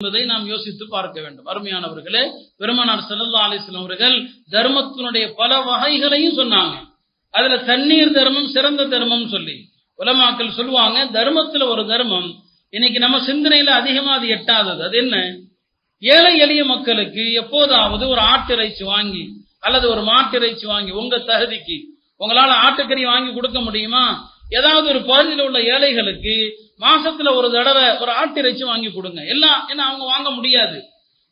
என்பதை நாம் யோசித்து பார்க்க வேண்டும். அருமையானவர்களே பெருமானார் செல்லல்லா அலிஸ்லாம் அவர்கள் தர்மத்தினுடைய பல வகைகளையும் சொன்னாங்க. அதுல தண்ணீர் தர்மம் சிறந்த தர்மம் சொல்லி. உலமாக்கள் சொல்லுவாங்க தர்மத்துல ஒரு தர்மம் இன்னைக்கு நம்ம சிந்தனையில அதிகமா அது எட்டாதது. அது என்ன? ஏழை எளிய மக்களுக்கு எப்போதாவது ஒரு ஆட்டிறைச்சி வாங்கி அல்லது ஒரு மாட்டிறைச்சி வாங்கி உங்க தகுதிக்கு உங்களால ஆட்டுக்கறி வாங்கி கொடுக்க முடியுமா? ஏதாவது ஒரு பகுதியில் உள்ள ஏழைகளுக்கு மாசத்துல ஒரு தடவை ஒரு ஆட்டிறைச்சி வாங்கி கொடுங்க. எல்லாம் ஏன்னா அவங்க வாங்க முடியாது.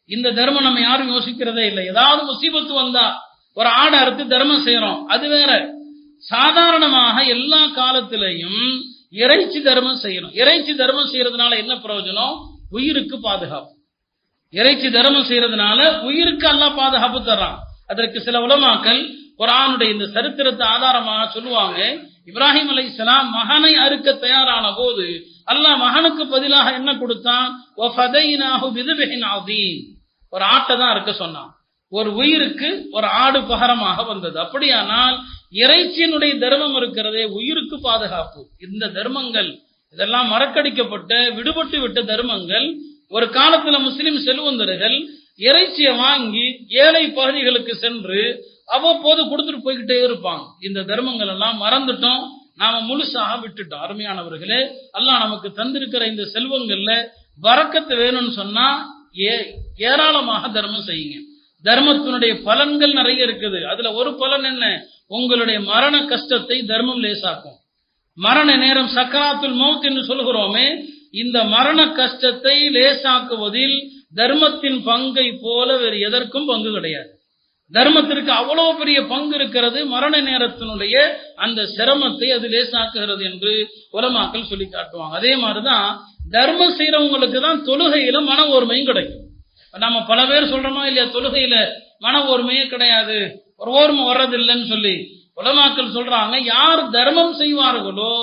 இந்த தர்மம் நம்ம யாரும் யோசிக்கிறதே இல்லை. ஏதாவது முசீபத்து வந்தா ஒரு ஆடை அறுத்து தர்மம் செய்யறோம். அது வேற. சாதாரணமாக எல்லா காலத்திலையும் இறைச்சி தர்மம் செய்யணும். இறைச்சி தர்மம் செய்யறதுனால என்ன பிரயோஜனம்? உயிருக்கு பாதுகாப்பு. இறைச்சி தர்மம் செய்யறதுனால உயிருக்கு அல்லாஹ் பாதுகாப்பு தர்றான். அதற்கு சில உலமாக்கள் குரானுடைய இந்த சரித்திரத்தை ஆதாரமாக சொல்லுவாங்க. இப்ராஹிம் அலை இஸ்லாம் மகனை அறுக்க தயாரான போது அல்லாஹ் மகனுக்கு பதிலாக என்ன கொடுத்தான்? ஒரு ஆட்டை தான் இருக்க சொன்னான். ஒரு உயிருக்கு ஒரு ஆடு பகரமாக வந்தது. அப்படியானால் இறைச்சியினுடைய தர்மம் இருக்கிறதே உயிருக்கு பாதுகாப்பு. இந்த தர்மங்கள் இதெல்லாம் மறக்கடிக்கப்பட்ட விடுபட்டு விட்ட தர்மங்கள் ஒரு காலத்துல முஸ்லிம் செல்வந்தர்கள் இறைச்சியை வாங்கி ஏழை பகுதிகளுக்கு சென்று அவ்வப்போது கொடுத்துட்டு போய்கிட்டே இருப்பாங்க இந்த தர்மங்கள் எல்லாம் மறந்துட்டோம். நாம முழுசாக விட்டுட்டோம். அருமையானவர்களே அல்லாஹ் நமக்கு தந்திருக்கிற இந்த செல்வங்கள்ல வரக்கத்து வேணும்னு சொன்னா ஏ ஏராளமாக தர்மம் செய்யுங்க. தர்மத்தினுடைய பலன்கள் நிறைய இருக்குது. அதுல ஒரு பலன் என்ன? உங்களுடைய மரண கஷ்டத்தை தர்மம் லேசாக்கும். மரண நேரம் சக்கராத்துல் மௌத் என்று சொல்கிறோமே இந்த மரண கஷ்டத்தை லேசாக்குவதில் தர்மத்தின் பங்கை போல வேறு எதற்கும் பங்கு கிடையாது. தர்மத்திற்கு அவ்வளவு பெரிய பங்கு இருக்கிறது மரண நேரத்தினுடைய அந்த சிரமத்தை அது லேசாக்குகிறது என்று உலமாக்கள் சொல்லி காட்டுவாங்க. அதே மாதிரிதான் தர்மம் செய்யறவங்களுக்கு தான் தொழுகையில மன ஓர்மையும் கிடைக்கும். நம்ம பல பேர் சொல்றோமா இல்லையா தொழுகையில மன ஓர்மையே கிடையாது ஒரு ஓர்மை வர்றதில்லைன்னு சொல்லி. உலமாக்கள் சொல்றாங்க யார் தர்மம் செய்வார்களோ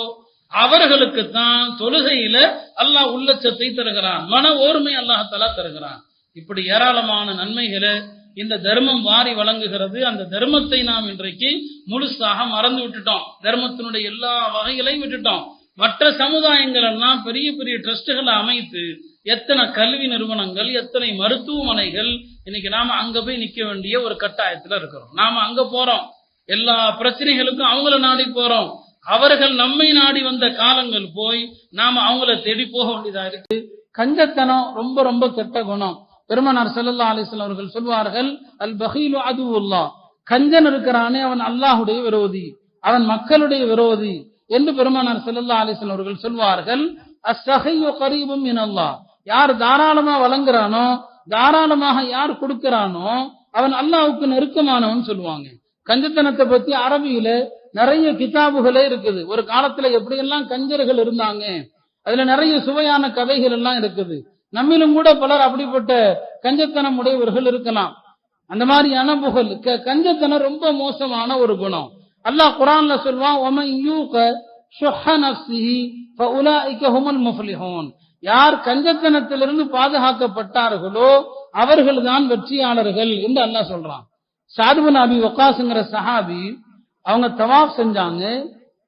அவர்களுக்கு தான் தொழுகையில அல்லாஹ் உள்ளச்சத்தை தருகிறான் மன ஓர்மை அல்லாஹாலா தருகிறான். இப்படி ஏராளமான நன்மைகளை இந்த தர்மம் வாரி வழங்குகிறது. அந்த தர்மத்தை நாம் இன்றைக்கு முழுசாக மறந்து விட்டுட்டோம். தர்மத்தினுடைய எல்லா வகைகளையும் விட்டுட்டோம். மற்ற சமுதாயங்கள் எல்லாம் பெரிய பெரிய ட்ரஸ்டுகளை அமைத்து எத்தனை கல்வி நிறுவனங்கள் எத்தனை மருத்துவமனைகள் இன்னைக்கு நாம அங்க போய் நிக்க வேண்டிய ஒரு கட்டாயத்துல இருக்கிறோம். நாம அங்க போறோம். எல்லா பிரச்சனைகளுக்கும் அவங்கள நாடி போறோம். அவர்கள் நம்மை நாடி வந்த காலங்கள் போய் நாம அவங்கள தேடி போக வேண்டியதா இருக்கு. கஞ்சத்தனம் ரொம்ப ரொம்ப கெட்ட குணம். பெருமனார் செல்லல்லா அலிஸ்லாம் அவர்கள் சொல்வார்கள் அல் பஹீலு அதுவுல்லா. கஞ்சன் இருக்கிறானே அவன் அல்லாஹுடைய விரோதி அவன் மக்களுடைய விரோதி என்று பெருமானார் செல்லல்லா அலிஸ்லாம் அவர்கள் சொல்வார்கள் அஸ்ஸஹியு கரீபும் இனல்லா யார் தாராளமா வழங்குறானோ தாராளமாக யார் கொடுக்கிறானோ அவன் அல்லாவுக்கு நெருக்கமானவன் சொல்லுவாங்க. கஞ்சத்தனத்தை பத்தி அரபியில நிறைய கிதாபுகளே இருக்குது. ஒரு காலத்துல எப்படியெல்லாம் கஞ்சர்கள் இருந்தாங்க அதுல நிறைய சுவையான கதைகள் எல்லாம் இருக்குது. நம்மிலும் கூட பலர் அப்படிப்பட்ட கஞ்சத்தனம் உடையவர்கள் இருக்கலாம். அந்த மாதிரியான புகழ் கஞ்சத்தனம் ரொம்ப மோசமான ஒரு குணம். அல்லாஹ் குரான்ல சொல்வான் யார் கஞ்சத்தனத்திலிருந்து பாதுகாக்கப்பட்டார்களோ அவர்கள்தான் வெற்றியாளர்கள் என்று அல்லாஹ் சொல்றான். சாதுபன் அபி ஒக்காசுங்கிற சஹாபி அவங்க தவாப் செஞ்சாங்க.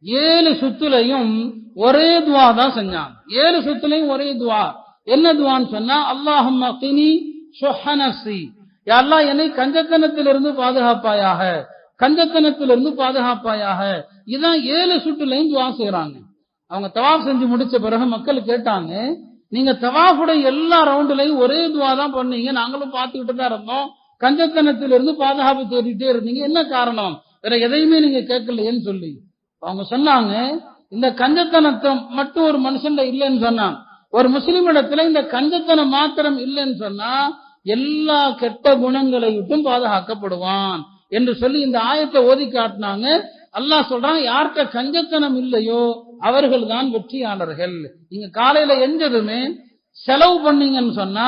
ஏழு சுத்துலையும் ஒரே துவா தான் செஞ்சாங்க. ஏழு சுத்துலையும் ஒரே துவா. என்ன துவான்னு சொன்னா அல்லாஹும் கினி ஷுஹனசி அல்லாஹ் என்னை கஞ்சத்தனத்திலிருந்து பாதுகாப்பாயாக கஞ்சத்தனத்திலிருந்து பாதுகாப்பாயாக. இதான் ஏழு சுட்டுலையும் துவா செய்யறாங்க அவங்க தவாப் செஞ்சு முடிச்ச பிறகு மக்கள் கேட்டாங்க நீங்க தவாஃபுடைய எல்லா ரவுண்டுலையும் ஒரே துவா தான் பண்ணீங்க. நாங்களும் பார்த்துக்கிட்டு தான் இருந்தோம். கஞ்சத்தனத்திலிருந்து பாதுகாப்பு தேடிட்டே இருந்தீங்க. என்ன காரணம்? வேற எதையுமே நீங்க கேட்கலையேன்னு சொல்லி. அவங்க சொன்னாங்க இந்த கஞ்சத்தனத்தை மட்டும் ஒரு மனுஷன்ல இல்லைன்னு சொன்னான். ஒரு முஸ்லிம் இடத்துல இந்த கஞ்சத்தனம் மாத்திரம் இல்லைன்னு சொன்னா எல்லா கெட்ட குணங்களை விட்டும் பாதுகாக்கப்படுவான் என்று சொல்லி இந்த ஆயத்தை ஓதி காட்டினாங்க. அல்லாஹ் சொல்றான் யார்கிட்ட கஞ்சத்தனம் இல்லையோ அவர்கள் தான் வெற்றியாளர்கள். நீங்க காலையில எஞ்சதுமே செலவு பண்ணீங்கன்னு சொன்னா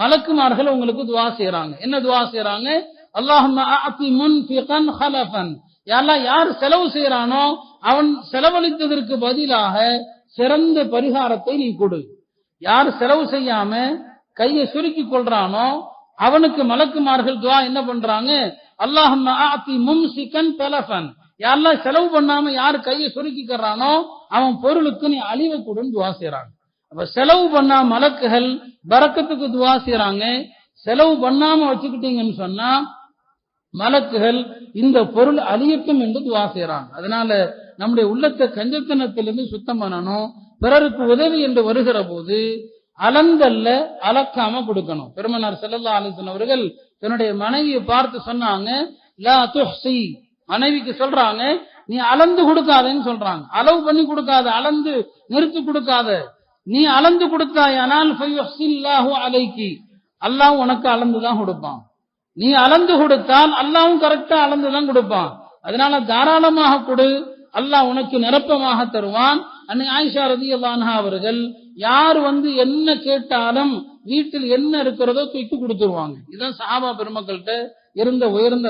மலக்குமார்கள் உங்களுக்கு துவா செய்யறாங்க என்ன துவா செய்யறாங்க அல்லாஹன் யார் செலவு செய்யறானோ அவன் செலவழித்ததற்கு பதிலாக சிறந்த பரிகாரத்தை நீ கொடு. யார் செலவு செய்யாம கையை சுருக்கி கொள்றானோ அவனுக்கு மலக்குமார்கள் துவா என்ன பண்றாங்க? அல்லாஹன் யாரெல்லாம் செலவு பண்ணாம யார் கையை சுருக்கிக்கிறானோ அவன் பொருளுக்கு நீ அழிவை கொடுன்னு துவா செய்யறாங்க அப்ப செலவு பண்ணா மலக்குகள் பறக்கத்துக்கு துவா செய்யறாங்க செலவு பண்ணாம வச்சுக்கிட்டீங்கன்னு சொன்னா மலக்குகள் இந்த பொருள் அழியட்டும் என்று துவா செய்யறாங்க அதனால நம்முடைய உள்ளத்தை கஞ்சத்தனத்திலிருந்து சுத்தம் பண்ணணும். பிறருக்கு உதவி என்று வருகிற போது அலந்தல்ல அளக்காம கொடுக்கணும். பெருமனார் செல்லல்லா அலிசன் அவர்கள் தன்னுடைய மனைவியை பார்த்து சொன்னாங்க லா மனைவிக்கு சொல்றாங்க நீ அளந்து கொடுக்காதேன்னு சொல்றாங்க. அளவு பண்ணி கொடுக்காத அளந்து நிறுத்தி கொடுக்காத. நீ அளந்து கொடுத்தாயானால் ஃபயுஹ்சில்லாஹு அல்லாஹ் உனக்கு அளந்து தான் கொடுப்பான். நீ அளந்து கொடுத்தால் அல்லாவும் கரெக்டா அளந்துதான் கொடுப்பான். அதனால தாராளமாக கொடு. அல்லாஹ் உனக்கு நிரப்பமாக தருவான். அன்னை ஆயிஷா ரதி அவர்கள் யார் வந்து என்ன கேட்டாலும் வீட்டில் என்ன இருக்கிறதோ தூக்கி கொடுத்துருவாங்க. இதுதான் சஹாபா பெருமக்கள்கிட்ட இருந்த உயர்ந்த